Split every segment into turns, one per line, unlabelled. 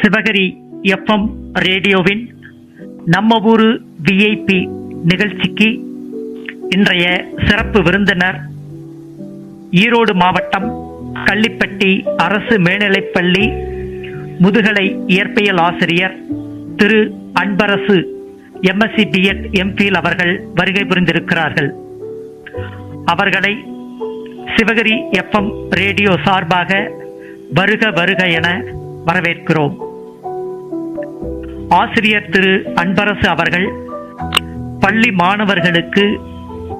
சிவகரி FM ரேடியோவின் நம்ம ஊரு விஐபி நிகழ்ச்சிக்கு இன்றைய சிறப்பு விருந்தினர் ஈரோடு மாவட்டம் கள்ளிப்பட்டி அரசு மேல்நிலைப்பள்ளி முதுகலை இயற்பியல் ஆசிரியர் திரு அன்பரசு எம்எஸ்சி பிஎட் எம்பில் அவர்கள் வருகை புரிந்திருக்கிறார்கள். அவர்களை சிவகிரி எஃப்எம் ரேடியோ சார்பாக வருக வருக என வரவேற்கிறோம். ஆசிரியர் திரு அன்பரசு அவர்கள் பள்ளி மாணவர்களுக்கு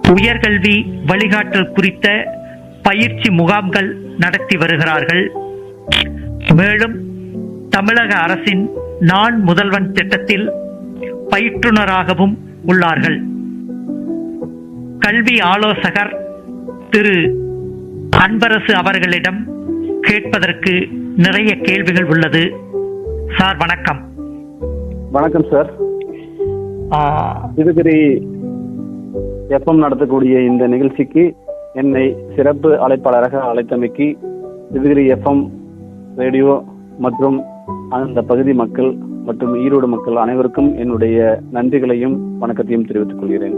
உயர்கல்வி வழிகாட்டல் குறித்த பயிற்சி முகாம்கள் நடத்தி வருகிறார்கள். மேலும் தமிழக அரசின் நான் முதல்வன் திட்டத்தில் பயிற்றுனராகவும் உள்ளார்கள். கல்வி ஆலோசகர் திரு அன்பரசு அவர்களிடம் கேட்பதற்கு நிறைய கேள்விகள் உள்ளது. சார் வணக்கம்.
வணக்கம் சார். சிவகிரி எஃப்எம் நடத்தக்கூடிய இந்த நிகழ்ச்சிக்கு என்னை சிறப்பு அழைப்பாளராக அழைத்தமைக்கு சிவகிரி எஃப்எம் ரேடியோ மற்றும் அந்த பகுதி மக்கள் மற்றும் ஈரோடு மக்கள் அனைவருக்கும் என்னுடைய நன்றிகளையும் வணக்கத்தையும் தெரிவித்துக் கொள்கிறேன்.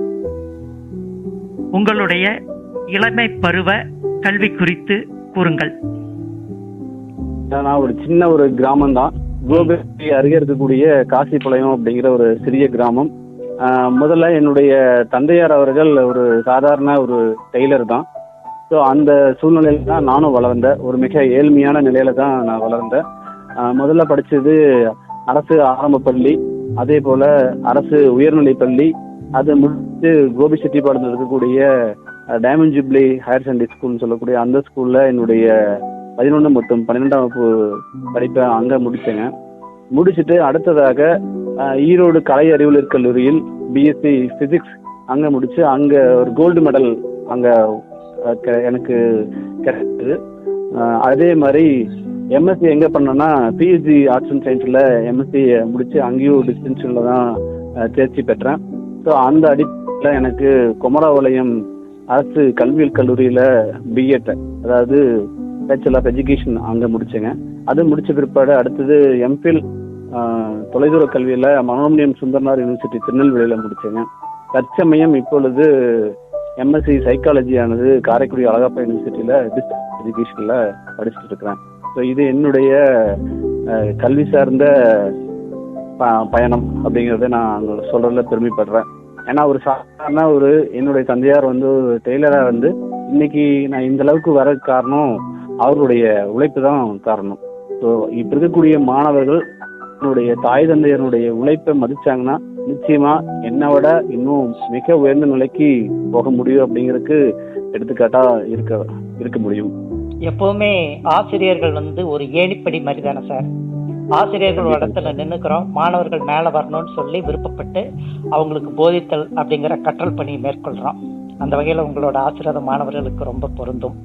உங்களுடைய இளமை பருவ கல்வி குறித்து கூறுங்கள்.
நான் ஒரு சின்ன ஒரு கிராமம் தான் கோபி அருகே இருக்கக்கூடிய காசிப்பாளையம் அப்படிங்கிற ஒரு சிறிய கிராமம். ஆஹ் முதல்ல என்னுடைய தந்தையார் அவர்கள் ஒரு சாதாரண ஒரு டெய்லர் தான். ஸோ அந்த சூழ்நிலையில தான் நானும் வளர்ந்தேன் ஒரு மிக ஏழ்மையான நிலையில தான் நான் வளர்ந்தேன் ஆஹ் முதல்ல படிச்சது அரசு ஆரம்ப பள்ளி அதே போல அரசு உயர்நிலை பள்ளி அது முடித்து கோபி செட்டிப்பாளையத்தில் இருக்கக்கூடிய டைமண்ட் ஜூப்ளி ஹையர் செகண்டரி ஸ்கூல்னு சொல்லக்கூடிய அந்த ஸ்கூல்ல என்னுடைய பதினொன்று மற்றும் பன்னிரெண்டாம் வகுப்பு படிப்பை அங்கே முடித்தேங்க முடிச்சுட்டு அடுத்ததாக ஈரோடு கலை அறிவியல் கல்லூரியில் பிஎஸ்சி பிசிக்ஸ் அங்கே முடிச்சு அங்கே ஒரு கோல்டு மெடல் அங்கே எனக்கு கிடைச்சது. அதே மாதிரி எம்எஸ்சி எங்கே பண்ணேன்னா பிஹெச்டி ஆர்ட்ஸ் அண்ட் சயின்ஸில் எம்எஸ்சி முடிச்சு அங்கேயும் டிஸ்டிங்ஷனில் தான் தேர்ச்சி பெற்றேன். ஸோ அந்த அடிப்படையில் எனக்கு குமரபாளையம் அரசு கல்வியியல் கல்லூரியில் பிஎட் அதாவது பேச்சுலர் ஆஃப் எஜுகேஷன் அங்கே முடிச்சேங்க. அது முடிச்ச பிற்பாடு அடுத்தது எம்ஃபில் தொலைதூர கல்வியில் மனோன்மணியம் சுந்தர்னார் யூனிவர்சிட்டி திருநெல்வேலியில் முடிச்சேங்க. தற்சமயம் இப்பொழுது எம்எஸ்சி சைக்காலஜியானது காரைக்குடி அழகப்பா யூனிவர்சிட்டியில் டிஸ்ட்ரிக்ட் எஜுகேஷனில் படிச்சுட்டு இருக்கிறேன். ஸோ இது என்னுடைய கல்வி சார்ந்த ப- பயணம் அப்படிங்கிறத நான் அங்க சொல்றதுல பெருமைப்படுறேன். ஏன்னா ஒரு சாதாரண ஒரு என்னுடைய தந்தையார் வந்து ஒரு டெய்லராக வந்து இன்னைக்கு நான் இந்த அளவுக்கு வர காரணம் அவருடைய உழைப்பு தான் காரணம். ஸோ இப்போ இருக்கக்கூடிய மாணவர்கள் தாய் தந்தையனுடைய உழைப்பை மதிச்சாங்கன்னா நிச்சயமா என்னை விட இன்னும் மிக உயர்ந்த நிலைக்கு போக முடியும் அப்படிங்கிறதுக்கு எடுத்துக்காட்டா இருக்க இருக்க முடியும்.
எப்பவுமே ஆசிரியர்கள் வந்து ஒரு ஏணிப்படி மாதிரி தானே சார்? ஆசிரியர்கள் இடத்துல நின்னுக்கிறோம் மாணவர்கள் மேல வரணும்னு சொல்லி விருப்பப்பட்டு அவங்களுக்கு போதித்தல் அப்படிங்கிற கற்றல் பணியை மேற்கொள்றோம். அந்த வகையில உங்களோட ஆசிரியர் மாணவர்களுக்கு ரொம்ப பொருந்தும்.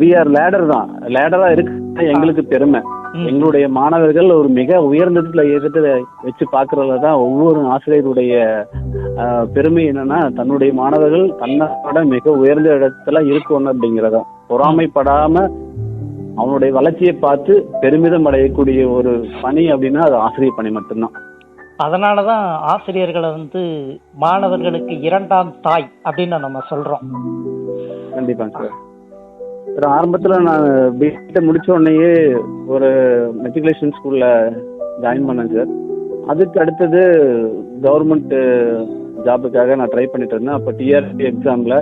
வி ஆர் லேடர் தான். லேடரா இருக்கு. எங்களுக்கு பெருமை. எங்களுடைய மாணவர்கள் ஒரு மிக உயர்ந்ததுல இடத்துல வச்சு பாக்குறதுல தான் ஒவ்வொரு ஆசிரியருடைய பெருமை என்னன்னா தன்னுடைய மாணவர்கள் தன்னோட மிக உயர்ந்த இடத்துல இருக்கணும் அப்படிங்கிறதா பொறாமைப்படாம அவனுடைய வளர்ச்சியை பார்த்து பெருமிதம் அடையக்கூடிய ஒரு பணி அப்படின்னா அது ஆசிரியர் பணி மட்டும்தான்.
அதனாலதான் ஆசிரியர்களை வந்து மாணவர்களுக்கு இரண்டாம் தாய் அப்படின்னு நம்ம சொல்றோம்.
கண்டிப்பாங்க சார் சார். ஆரம்பத்துல நான் பிஎட் முடிச்ச உடனேயே ஒரு மெட்ரிகுலேஷன் ஸ்கூல்ல ஜாயின் பண்ணேன் சார் அதுக்கு அடுத்தது கவர்மெண்ட் ஜாபுக்காக நான் ட்ரை பண்ணிட்டு இருந்தேன். அப்போ டிஆர்பி எக்ஸாம்ல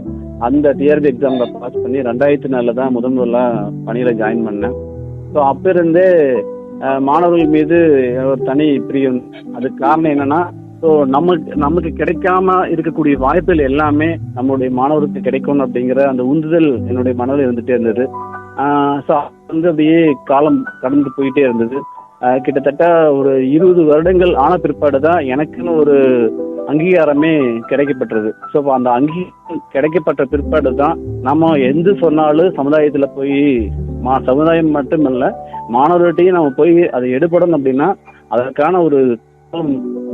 அந்த டிஆர்பி எக்ஸாம்ல பாஸ் பண்ணி ரெண்டாயிரத்தி நாலுல தான் முதன்முதலாம் பணியில ஜாயின் பண்ணேன். ஸோ அப்ப இருந்தே மாணவர்கள் மீது ஒரு தனி பிரியம் அதுக்கு காரணம் என்னன்னா ஸோ நமக்கு நமக்கு கிடைக்காம இருக்கக்கூடிய வாய்ப்புகள் எல்லாமே நம்மளுடைய மாணவருக்கு கிடைக்கணும் அப்படிங்கிற அந்த உந்துதல் என்னுடைய மனதில் இருந்துட்டே இருந்தது. ஸோ வந்து அப்படியே காலம் கடந்து போயிட்டே இருந்தது. கிட்டத்தட்ட ஒரு இருபது வருடங்கள் ஆன பிற்பாடு தான் எனக்குன்னு ஒரு அங்கீகாரமே கிடைக்கப்பட்டது. ஸோ அந்த அங்கீகாரம் கிடைக்கப்பட்ட பிற்பாடு தான் நம்ம எந்த சொன்னாலும் சமுதாயத்தில் போய் மா சமுதாயம் மட்டுமல்ல மாணவர்கிட்டையும் நம்ம போய் அதை எடுபடணும் அப்படின்னா அதற்கான ஒரு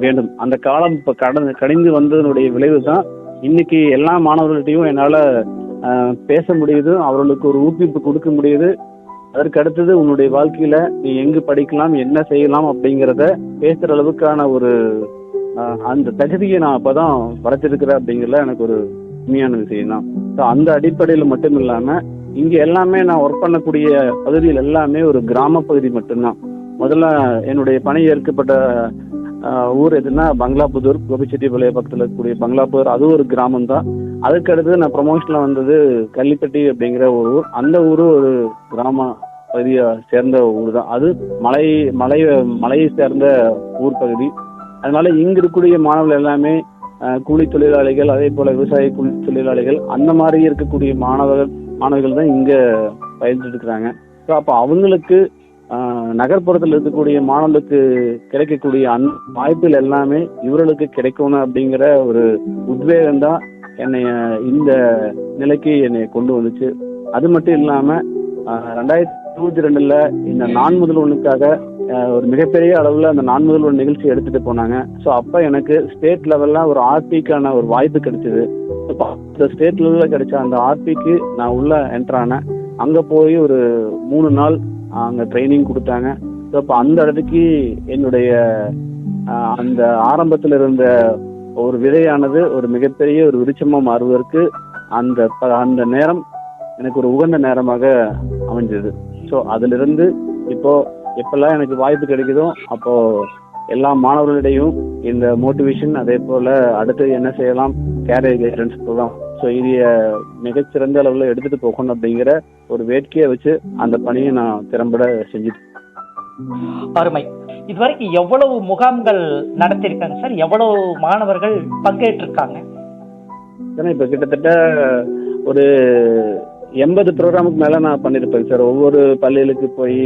வேண்டும். அந்த காலம் இப்ப கடந்து கடிந்து வந்ததனுடைய விளைவு தான் இன்னைக்கு எல்லா மாணவர்கள்ட்டையும் என்னால பேச முடியுது. அவர்களுக்கு ஒரு ஊக்குவிப்பு கொடுக்க முடியுது. அதற்கு அடுத்தது உன்னுடைய வாழ்க்கையில நீ எங்கு படிக்கலாம் என்ன செய்யலாம் அப்படிங்கிறத பேசுற அளவுக்கான ஒரு அந்த தகுதியை நான் அப்பதான் வளர்த்திருக்கிறேன் அப்படிங்கிறதுல எனக்கு ஒரு உண்மையான விஷயம் தான். ஸோ அந்த அடிப்படையில் மட்டும் இல்லாம இங்க எல்லாமே நான் ஒர்க் பண்ணக்கூடிய பகுதியில் எல்லாமே ஒரு கிராம பகுதி மட்டும்தான். முதல்ல என்னுடைய பணி ஏற்கப்பட்ட ஊர் எதுன்னா பங்களாபுதூர் கோபிச்செட்டிப்பாளைய பக்கத்தில் இருக்கக்கூடிய பங்களாபுதூர். அது ஒரு கிராமம் தான் அதுக்கடுத்து நான் ப்ரொமோஷன்ல வந்தது கள்ளிப்பட்டி அப்படிங்கிற ஒரு ஊர். அந்த ஊர் ஒரு கிராம பகுதியை சேர்ந்த ஊர் தான் அது மலை மலை மலையை சேர்ந்த ஊர் பகுதி. அதனால இங்க இருக்கக்கூடிய மாணவர்கள் எல்லாமே கூலி தொழிலாளிகள் அதே போல விவசாய கூலி தொழிலாளிகள் அந்த மாதிரி இருக்கக்கூடிய மாணவர்கள் மாணவர்கள் தான் இங்க பயின்று இருக்கிறாங்க. ஸோ அப்போ அவங்களுக்கு நகர்ப்புறத்தில் இருக்கக்கூடிய மாணவர்களுக்கு கிடைக்கக்கூடிய அந் வாய்ப்புகள் எல்லாமே இவர்களுக்கு கிடைக்கணும் அப்படிங்கிற ஒரு உத்வேகம் தான் என்னை இந்த நிலைக்கு என்னை கொண்டு வந்துச்சு. அது மட்டும் இல்லாம ரெண்டாயிரத்தி இருபத்தி ரெண்டுல இந்த நான் முதல் ஒண்ணுக்காக ஒரு மிகப்பெரிய அளவுல அந்த நான் முதல் ஒன்று நிகழ்ச்சி எடுத்துட்டு போனாங்க. ஸோ அப்ப எனக்கு ஸ்டேட் லெவல்ல ஒரு ஆர்பிக்கான ஒரு வாய்ப்பு கிடைச்சது. அப்ப ஸ்டேட் லெவல்ல கிடைச்ச அந்த ஆர்பிக்கு நான் உள்ள என்ட்ரானேன் அங்க போய் ஒரு மூணு நாள் அங்கே ட்ரைனிங் கொடுத்தாங்க. ஸோ அப்போ அந்த இடத்துக்கு என்னுடைய அந்த ஆரம்பத்தில் இருந்த ஒரு விதையானது ஒரு மிகப்பெரிய ஒரு விருச்சமாக மாறுவதற்கு அந்த ப- அந்த நேரம் எனக்கு ஒரு உகந்த நேரமாக அமைஞ்சது. ஸோ அதிலிருந்து இப்போ எப்பெல்லாம் எனக்கு வாய்ப்பு கிடைக்குதோ அப்போ எல்லா மாணவர்களிடையும் இந்த மோட்டிவேஷன் அதே போல அடுத்து என்ன செய்யலாம் கேரியர் கைடன்ஸ் ப்ரோக்ராம் ஸோ இதைய மிகச்சிறந்த அளவில் எடுத்துட்டு போகணும் அப்படிங்கிற ஒரு வேட்கையை வச்சு அந்த பணியை நான் திறம்பட செஞ்சு
அருமை. இதுவரைக்கும் எவ்வளவு முகாம்கள் நடத்தியிருக்காங்க சார்? எவ்வளவு மாணவர்கள் பங்கேற்றிருக்காங்க?
ஏன்னா இப்போ கிட்டத்தட்ட ஒரு எண்பது ப்ரோக்ராமுக்கு மேலே நான் பண்ணியிருப்பேன் சார். ஒவ்வொரு பள்ளிகளுக்கு போய்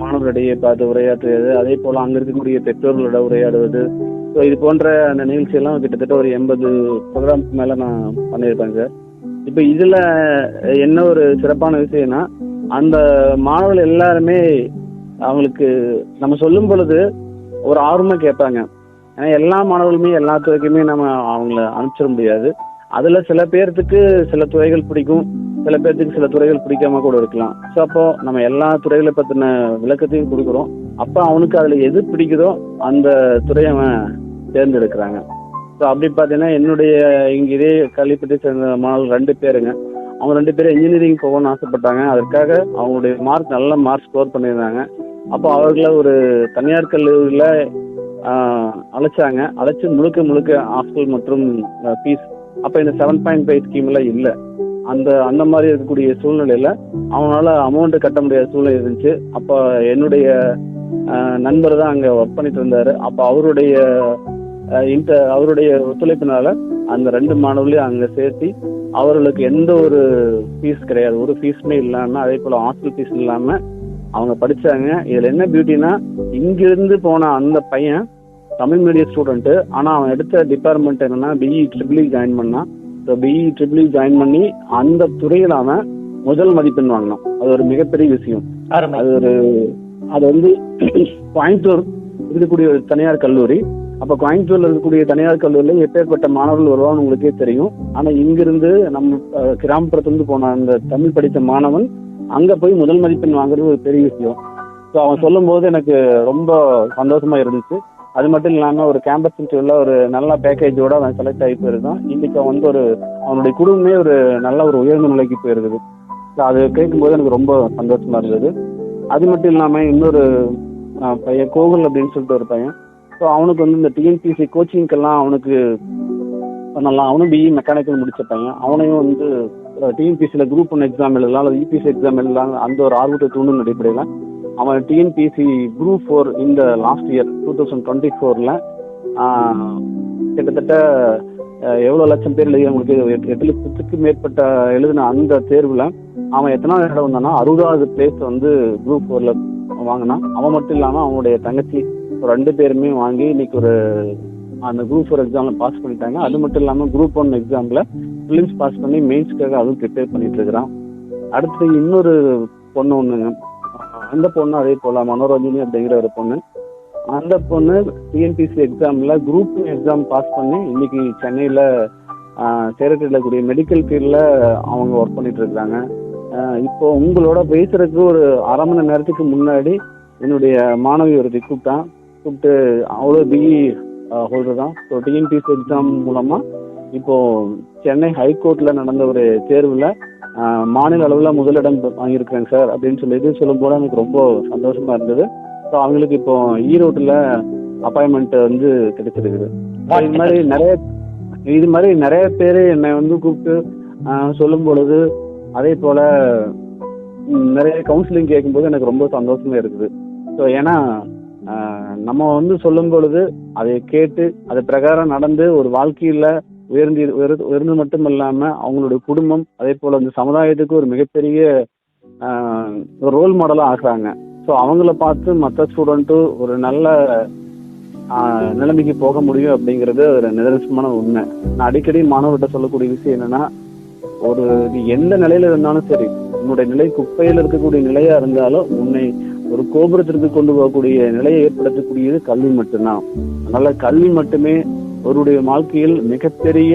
மாணவர்களிடையே பார்த்து உரையாற்றுவது அதே போல் அங்கே இருக்கக்கூடிய பெற்றோர்களோட உரையாடுவது ஸோ இது போன்ற அந்த நிகழ்ச்சியெல்லாம் கிட்டத்தட்ட ஒரு எண்பது ப்ரோக்ராமுக்கு மேலே நான் பண்ணியிருப்பேன் சார். இப்போ இதில் என்ன ஒரு சிறப்பான விஷயம்னா அந்த மாணவர்கள் எல்லாருமே அவங்களுக்கு நம்ம சொல்லும் பொழுது ஒரு ஆர்வமாக கேட்பாங்க. ஏன்னா எல்லா மாணவர்களுமே எல்லா துறைக்குமே நம்ம அவங்கள அனுப்பிச்சிட முடியாது. அதுல சில பேர்த்துக்கு சில துறைகள் பிடிக்கும் சில பேர்த்துக்கு சில துறைகள் பிடிக்காம கூட இருக்கலாம். ஸோ அப்போ நம்ம எல்லா துறைகளை பத்தின விளக்கத்தையும் கொடுக்குறோம். அப்போ அவனுக்கு அதுல எது பிடிக்குதோ அந்த துறையை அவன் தேர்ந்தெடுக்கிறாங்க. ஸோ அப்படி பார்த்தீங்கன்னா என்னுடைய இங்க இதே கல்விப்பட்டி சேர்ந்த மாணவர்கள் ரெண்டு பேருங்க. அவங்க ரெண்டு பேரும் இன்ஜினியரிங் போகணும்னு ஆசைப்பட்டாங்க. அதற்காக அவங்களுடைய மார்க் நல்ல மார்க் ஸ்கோர் பண்ணியிருந்தாங்க. அப்போ அவர்களை ஒரு தனியார் கல்லூரியில் அழைச்சாங்க. அழைச்சு முழுக்க முழுக்க ஹாஸ்டல் மற்றும் ஃபீஸ் அப்போ இந்த செவன் பாயிண்ட் ஃபைவ் ஸ்கீம்ல இல்லை. அந்த அந்த மாதிரி இருக்கக்கூடிய சூழ்நிலையில அவனால அமௌண்ட் கட்ட முடியாத சூழ்நிலை இருந்துச்சு. அப்போ என்னுடைய நண்பர் தான் அங்கே ஒர்க் பண்ணிட்டு இருந்தாரு. அப்போ அவருடைய அவருடைய ஒத்துழைப்பினால அந்த ரெண்டு மாணவர்களையும் அங்கே சேர்த்தி அவர்களுக்கு எந்த ஒரு ஃபீஸ் கிடையாது. ஒரு ஃபீஸுமே இல்லாமல் அதே போல் ஹாஸ்டல் ஃபீஸ் இல்லாமல் அவங்க படிச்சாங்க. இதுல என்ன பியூட்டினா இங்கிருந்து போன அந்த பையன் தமிழ் மீடியம் ஸ்டூடெண்ட் ஆனா அவன் எடுத்த டிபார்ட்மெண்ட் என்னன்னா பிஇ ட்ரிபிள் ஜாயின் பண்ணான் ஸோ பிஇ ட்ரிபிள் ஜாயின் பண்ணி அந்த துறையில் அவன் முதல் மதிப்பெண் வாங்கினான். அது ஒரு மிகப்பெரிய விஷயம். அது ஒரு அது வந்து கோயம்புத்தூர் இருக்கக்கூடிய ஒரு தனியார் கல்லூரி. அப்ப கோயம்புத்தூர்ல இருக்கக்கூடிய தனியார் கல்லூரியில எப்பேற்பட்ட மாணவர்கள் வருவான்னு உங்களுக்கே தெரியும். ஆனா இங்கிருந்து நம்ம கிராமப்புறத்திலிருந்து போன அந்த தமிழ் படித்த மாணவன் அங்க போய் முதல் மதிப்பெண் வாங்குறது ஒரு பெரிய விஷயம். ஸோ அவன் சொல்லும் போது எனக்கு ரொம்ப சந்தோஷமா இருந்துச்சு. அது மட்டும் இல்லாம ஒரு கேம்பஸ் இன்டர்வியூல ஒரு நல்ல பேக்கேஜோட அவன் செலக்ட் ஆகி போயிருந்தான். இன்னைக்கு அவன் வந்து ஒரு அவனுடைய குடும்பமே ஒரு நல்ல ஒரு உயர்ந்த நிலைக்கு போயிருக்குது. ஸோ அது கேட்கும்போது எனக்கு ரொம்ப சந்தோஷமா இருந்தது. அது மட்டும் இல்லாம இன்னொரு பையன் கோகுல் அப்படின்னு சொல்லிட்டு ஒரு பையன். ஸோ அவனுக்கு வந்து இந்த டிஎன்பிசி கோச்சிங்க்கெல்லாம் அவனுக்கு பண்ணலாம். அவனும் பிஇ மெக்கானிக்கல் முடிச்ச பையன். அவனையும் வந்து டிஎன்பிசியில் குரூப் ஒன் எக்ஸாம் எழுதலாம் அல்லது இபிசி எக்ஸாம் எழுதலாம் அந்த ஒரு ஆர்வத்தை தூண்டும் அடிப்படையில் அவன் டிஎன்பிசி குரூப் ஃபோர் இந்த last year two thousand twenty ஃபோரில் கிட்டத்தட்ட எவ்வளோ லட்சம் பேர் எழுதியவங்களுக்கு எட்டு எட்டு லட்சத்துக்கு மேற்பட்ட எழுதின அந்த தேர்வில் அவன் எத்தனாவது இடம் வந்தானா அறுபதாவது பிளேஸ் வந்து குரூப் ஃபோரில் வாங்கினான். அவன் மட்டும் இல்லாமல் அவனுடைய தங்கச்சி ரெண்டு பேருமே வாங்கி இன்னைக்கு ஒரு அந்த குரூப் ஃபோர் எக்ஸாம்ல பாஸ் பண்ணிட்டாங்க. அது மட்டும் இல்லாமல் குரூப் ஒன் எக்ஸாம்ல ஃபிலிம்ஸ் பாஸ் பண்ணி மெயின்ஸ்க்காக அதுவும் ப்ரிப்பேர் பண்ணிட்டு இருக்கிறான். அடுத்து இன்னொரு பொண்ணு ஒண்ணுங்க அந்த பொண்ணு அதே போல மனோரஞ்சனி அப்படிங்கிற ஒரு பொண்ணு. அந்த பொண்ணு டிஎன்பிசி எக்ஸாம்ல குரூப் எக்ஸாம் பாஸ் பண்ணி இன்னைக்கு சென்னையில சேரட்டில் இருக்கக்கூடிய மெடிக்கல் ஃபீல்டில் அவங்க ஒர்க் பண்ணிட்டு இருக்காங்க இப்போ உங்களோட பேசுறதுக்கு ஒரு அரை மணி நேரத்துக்கு முன்னாடி என்னுடைய மாணவி ஒருத்தி கூப்பிட்டான். கூப்பிட்டு அவ்வளோ பிஇ ஹோல்டர் தான். ஸோ டிஎன்பிஎஸ் எக்ஸாம் மூலமா இப்போ சென்னை ஹைகோர்ட்ல நடந்த ஒரு தேர்வுல மாநில அளவில் முதலிடம் வாங்கியிருக்கிறேன் சார் அப்படின்னு சொல்லிட்டு சொல்லும்போது எனக்கு ரொம்ப சந்தோஷமா இருந்தது. ஸோ அவங்களுக்கு இப்போ ஈரோட்டில் அப்பாயின்மெண்ட் வந்து கிடைச்சிருக்குது இது மாதிரி நிறைய இது மாதிரி நிறைய பேர் என்னை வந்து கூப்பிட்டு ஆஹ், சொல்லும் பொழுது அதே போல நிறைய கவுன்சிலிங் கேட்கும்போது எனக்கு ரொம்ப சந்தோஷமா இருக்குது. ஸோ ஏன்னா ஆஹ், நம்ம வந்து சொல்லும் பொழுது அதை கேட்டு அது பிரகாரம் நடந்து ஒரு வாழ்க்கையில உயர்ந்தி உயர் உயர்ந்து மட்டும் இல்லாம அவங்களுடைய குடும்பம் அதே போல இந்த சமுதாயத்துக்கு ஒரு மிகப்பெரிய ரோல் மாடலா ஆகுறாங்க. ஸோ அவங்கள பார்த்து மற்ற ஸ்டூடெண்ட்டும் ஒரு நல்ல நிலைமைக்கு போக முடியும் அப்படிங்கிறது ஒரு நிதர்சனமான உண்மை. நான் அடிக்கடி மாணவர்கிட்ட சொல்லக்கூடிய விஷயம் என்னன்னா ஒரு எந்த நிலையில இருந்தாலும் சரி உன்னுடைய நிலை குப்பையில் இருக்கக்கூடிய நிலையா இருந்தாலும் உன்னை ஒரு கோபுரத்திற்கு கொண்டு போகக்கூடிய நிலையை ஏற்படுத்தக்கூடியது கல்வி மட்டும்தான். அதனால கல்வி மட்டுமே ஒருடைய வாழ்க்கையில் மிகப்பெரிய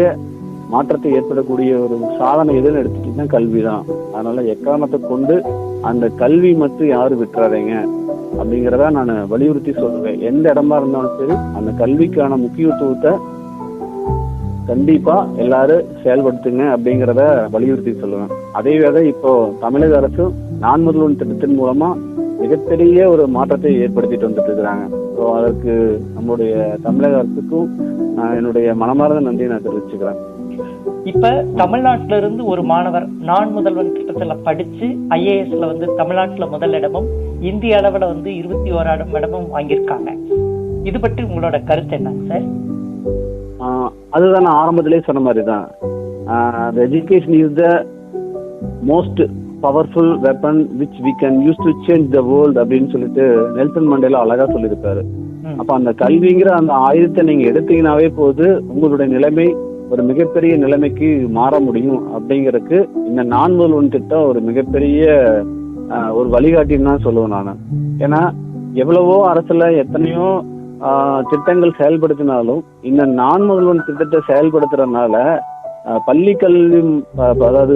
மாற்றத்தை ஏற்படக்கூடிய ஒரு சாதனை எதுன்னு எடுத்துக்கிட்டீங்கன்னா கல்வி தான் அதனால எக்காரணத்தை கொண்டு அந்த கல்வி மட்டும் யாரும் விட்டுறாதீங்க? அப்படிங்கிறத நான் வலியுறுத்தி சொல்லுவேன் எந்த இடமா இருந்தாலும் சரி அந்த கல்விக்கான முக்கியத்துவத்தை கண்டிப்பா எல்லாரும் செயல்படுத்துங்க அப்படிங்கிறத வலியுறுத்தி சொல்லுவேன். அதே வேளை இப்போ தமிழக அரசும் நான் முதல்வன் திட்டத்தின் மூலமா மிகப்பெரிய ஒரு மாற்றத்தை ஏற்படுத்திட்டு வந்துட்டு இருக்கிறாங்க. ஸோ அதற்கு நம்மளுடைய தமிழக அரசுக்கும் என்னுடைய மனமார்ந்த நன்றியை நான் தெரிவிச்சுக்கிறேன்.
இப்ப தமிழ்நாட்டுல இருந்து ஒரு மாணவர் நான் முதல்வன் திட்டத்துல படிச்சு ஐஏஎஸ்ல வந்து தமிழ்நாட்டுல முதலிடமும் இந்திய அளவுல வந்து இருபத்தி ஓராயிரம் இடமும் வாங்கியிருக்காங்க. இது பற்றி உங்களோட கருத்து என்னங்க சார்?
அதுதான் நான் ஆரம்பத்திலே சொன்ன மாதிரி தான் education is the most powerful weapon which we can use to change the world அப்படின்னு சொல்லிட்டு நெல்சன் மண்டேலா அழகா சொல்லியிருப்பாரு. அப்ப அந்த கல்விங்கிற அந்த ஆயுதத்தை நீங்க எடுத்தீங்கன்னாவே போது உங்களுடைய நிலைமை ஒரு மிகப்பெரிய நிலைமைக்கு மாற முடியும் அப்படிங்கறதுக்கு இந்த நான் முதல்வன் திட்டம் ஒரு மிகப்பெரிய ஒரு வழிகாட்டின்னு தான் சொல்லுவேன் நான் ஏன்னா எவ்வளவோ அரசுல எத்தனையோ திட்டங்கள் செயல்படுத்தினாலும் இந்த நான் முதல்வன் திட்டத்தை செயல்படுத்துறதுனால பள்ளி கல்வி அதாவது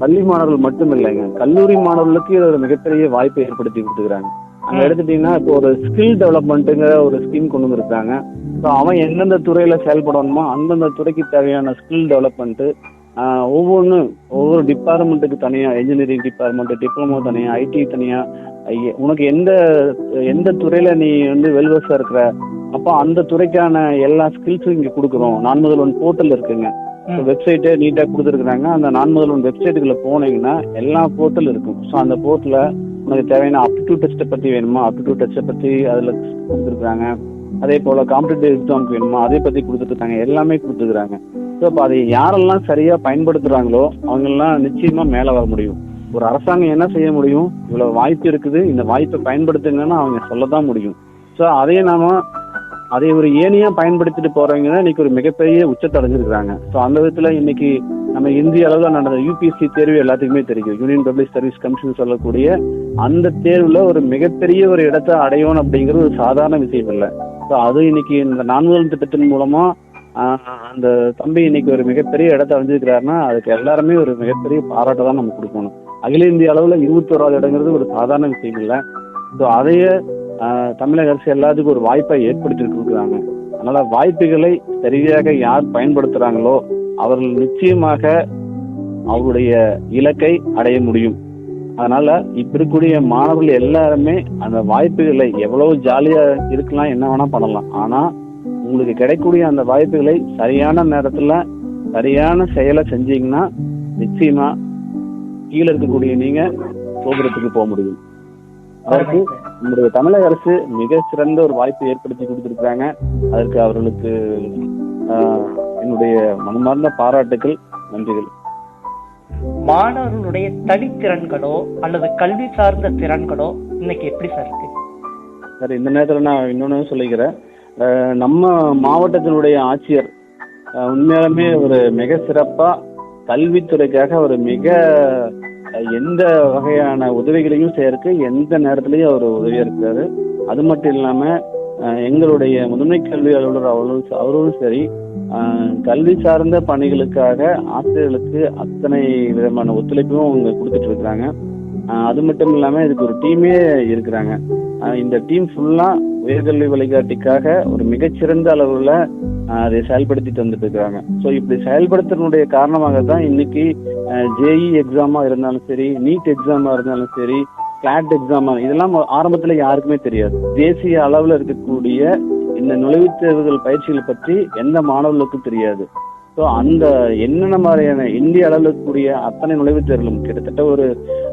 பள்ளி மாணவர்கள் மட்டும் இல்லைங்க கல்லூரி மாணவர்களுக்கு இது ஒரு மிகப்பெரிய வாய்ப்பை ஏற்படுத்தி கொடுத்துக்கிறாங்க அங்க. எடுத்துட்டீங்கன்னா இப்போ ஒரு ஸ்கில் டெவலப்மெண்ட்டுங்கிற ஒரு ஸ்கீம் கொண்டு வந்திருக்காங்க ஸோ அவன் எந்தெந்த துறையில செயல்படணுமோ அந்தந்த துறைக்கு தேவையான ஸ்கில் டெவலப்மெண்ட்டு ஒவ்வொன்றும் ஒவ்வொரு டிபார்ட்மெண்ட்டுக்கு தனியாக இன்ஜினியரிங் டிபார்ட்மெண்ட் டிப்ளமோ தனியாக ஐடி தனியாக உனக்கு எந்த எந்த துறையில நீ வந்து வெல்வெஸ்ஸாக இருக்கிற அப்போ அந்த துறைக்கான எல்லா ஸ்கில்ஸும் இங்கே கொடுக்குறோம் நான் முதல்வன் போர்ட்டல் இருக்குங்க. வெப்சைட்டே நீட்டாக கொடுத்துருக்குறாங்க. அந்த நான் முதல்வன் வெப்சைட்டுக்குள்ள போனீங்கன்னா எல்லா போர்ட்டல் இருக்கும். ஸோ அந்த போர்ட்டில் உனக்கு தேவையான அப்டிடியூட் டெஸ்ட்டை பற்றி வேணுமா? அப்டிடியூட் டெஸ்ட்டை பற்றி அதில் கொடுத்துருக்குறாங்க. அதே போல் காம்படிட்டிவ் எக்ஸாமுக்கு வேணுமா? அதை பற்றி கொடுத்துருக்காங்க எல்லாமே கொடுத்துருக்குறாங்க ஸோ இப்போ அதை யாரெல்லாம் சரியாக பயன்படுத்துகிறாங்களோ அவங்கெல்லாம் நிச்சயமாக மேலே வர முடியும். ஒரு அரசாங்கம் என்ன செய்ய முடியும்? இவ்வளோ வாய்ப்பு இருக்குது. இந்த வாய்ப்பை பயன்படுத்துங்கன்னு அவங்க சொல்ல தான் முடியும். ஸோ அதையே நாம அதை ஒரு ஏனியா பயன்படுத்திட்டு போறவங்க தான் இன்னைக்கு ஒரு மிகப்பெரிய உச்சத்தை அடைஞ்சிருக்காங்க ஸோ அந்த விதத்துல இன்னைக்கு நம்ம இந்திய அளவில் நடந்த யூபிஎஸ்சி தேர்வு எல்லாத்துக்குமே தெரியும். யூனியன் பப்ளிக் சர்வீஸ் கமிஷன் சொல்லக்கூடிய அந்த தேர்வுல ஒரு மிகப்பெரிய ஒரு இடத்தை அடையணும் அப்படிங்கிறது ஒரு சாதாரண விஷயம் இல்லை. ஸோ அது இன்னைக்கு இந்த நான்கு திட்டத்தின் மூலமா ஆஹ், அந்த தம்பி இன்னைக்கு ஒரு மிகப்பெரிய இடத்தை அடைஞ்சிருக்கிறாருன்னா அதுக்கு எல்லாருமே ஒரு மிகப்பெரிய பாராட்டை தான் நம்ம கொடுக்கணும். அகில இந்திய அளவுல இருபத்தோராது இடங்கிறது ஒரு சாதாரண விஷயம் இல்லை. ஸோ அதையே தமிழக அரசு எல்லாத்துக்கும் ஒரு வாய்ப்பை ஏற்படுத்தி கொடுக்குறாங்க அதனால வாய்ப்புகளை சரியாக யார் பயன்படுத்துறாங்களோ அவர்கள் நிச்சயமாக அவருடைய இலக்கை அடைய முடியும். அதனால இப்ப இருக்கக்கூடிய மாணவர்கள் எல்லாருமே அந்த வாய்ப்புகளை எவ்வளவு ஜாலியா இருக்கலாம் என்ன வேணா பண்ணலாம். ஆனா உங்களுக்கு கிடைக்கக்கூடிய அந்த வாய்ப்புகளை சரியான நேரத்துல சரியான செயலை செஞ்சீங்கன்னா நிச்சயமா கீழே இருக்கக்கூடிய நீங்க கோபுரத்துக்கு போக முடியும். அதற்கு நம்முடைய தமிழக அரசு மிக சிறந்த ஒரு வாய்ப்பை ஏற்படுத்தி கொடுத்திருக்காங்க அதற்கு அவர்களுக்கு என்னுடைய மனமார்ந்த பாராட்டுக்கள் நன்றிகள்.
மாணவர்களுடைய தனித்திறன்களோ அல்லது கல்வி சார்ந்த திறன்களோ இன்னைக்கு எப்படி சார் இருக்கு?
சார் இந்த நேரத்தில் நான் இன்னொன்று சொல்லிக்கிறேன். நம்ம மாவட்டத்தினுடைய ஆட்சியர் உண்மையாலுமே ஒரு மிக சிறப்பாக கல்வித்துறைக்காக ஒரு மிக எந்த வகையான உதவிகளையும் செய்யறதுக்கு எந்த நேரத்திலையும் அவர் உதவியாக இருக்காரு. அது மட்டும் இல்லாம எங்களுடைய முதன்மை கல்வி அலுவலர் அவர்களும் அவரும் சரி கல்வி சார்ந்த பணிகளுக்காக ஆசிரியர்களுக்கு அத்தனை விதமான ஒத்துழைப்பும் அவங்க கொடுத்துட்டு இருக்கிறாங்க. அது மட்டும் இல்லாம இதுக்கு ஒரு டீமே இருக்கிறாங்க. இந்த டீம் ஃபுல்லா உயர்கல்வி வழிகாட்டிக்காக ஒரு மிகச்சிறந்த அளவுல அதை செயல்படுத்திட்டு வந்துட்டு இருக்கிறாங்க ஸோ இப்படி செயல்படுத்துறதுடைய காரணமாக தான் இன்னைக்கு ஜேஇ எக்ஸாமா இருந்தாலும் சரி நீட் எக்ஸாமா இருந்தாலும் சரி கிளாட் எக்ஸாமா இதெல்லாம் ஆரம்பத்துல யாருக்குமே தெரியாது. தேசிய அளவுல இருக்கக்கூடிய இந்த நுழைவுத் தேர்வுகள் பயிற்சிகளை பற்றி எந்த மாணவர்களுக்கும் தெரியாது. ஸோ அந்த என்னென்ன மாதிரியான இந்திய அளவில் இருக்கக்கூடிய அத்தனை நுழைவுத் தேர்வுகளும் கிட்டத்தட்ட ஒரு